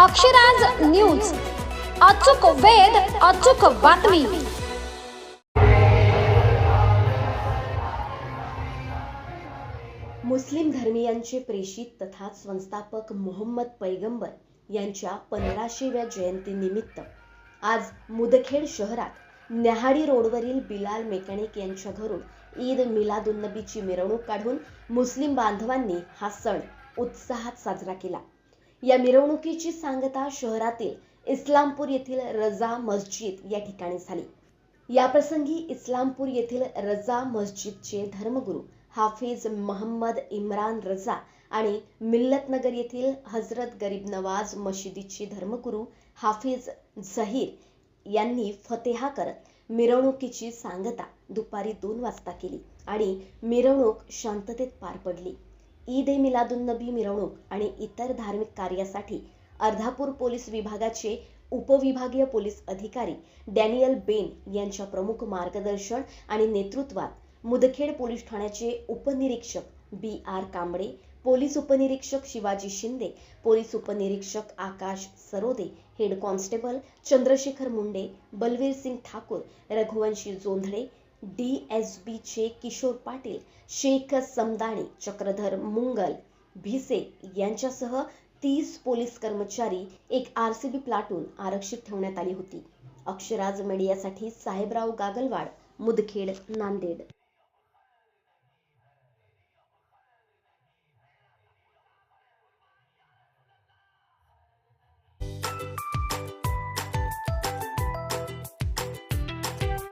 Akshraj news. अचूक वेध अचूक बातमी. मुस्लिम धर्मीयांचे प्रेषित तथा संस्थापक मोहम्मद पैगंबर यांच्या पंधराशेव्या जयंतीनिमित्त आज मुदखेड शहरात न्याहाडी रोडवरील बिलाल मेकॅनिक यांच्या घरून ईद मिलादुन्नबीची मिरवणूक काढून मुस्लिम बांधवांनी हा सण उत्साहात साजरा केला. या मिरवणुकीची सांगता शहरातील इस्लामपूर येथील रजा मस्जिद या ठिकाणी झाली. याप्रसंगी इस्लामपूर येथील रजा मस्जिदचे धर्मगुरू हाफिज महम्मद इम्रान रजा आणि मिल्लतनगर येथील हजरत गरीब नवाज मशिदीचे धर्मगुरू हाफिज झहीर यांनी फतेहा करत मिरवणुकीची सांगता दुपारी दोन वाजता केली आणि मिरवणूक शांततेत पार पडली. ईद ए मिलादुन्नबी मिरवणूक आणि इतर धार्मिक कार्यासाठी अर्धापूर पोलीस विभागाचे उपविभागीय पोलीस अधिकारी डॅनियल बेन यांच्या प्रमुख मार्गदर्शन आणि नेतृत्वात मुदखेड पोलीस ठाण्याचे उपनिरीक्षक बी आर कांबळे पोलीस उपनिरीक्षक शिवाजी शिंदे पोलीस उपनिरीक्षक Akash Sarode head constable Chandrashekhar Munde Balveer Singh Thakur Raghuvanshi Jondhale D S बीचे किशोर पाटील शेख समदाणी चक्रधर मुंगल भिसे यांच्यासह तीस पोलीस कर्मचारी एक आर सी बी प्लाटून आरक्षित ठेवण्यात आली होती. अक्षराज मीडियासाठी साहेबराव गागलवाड मुदखेड नांदेड.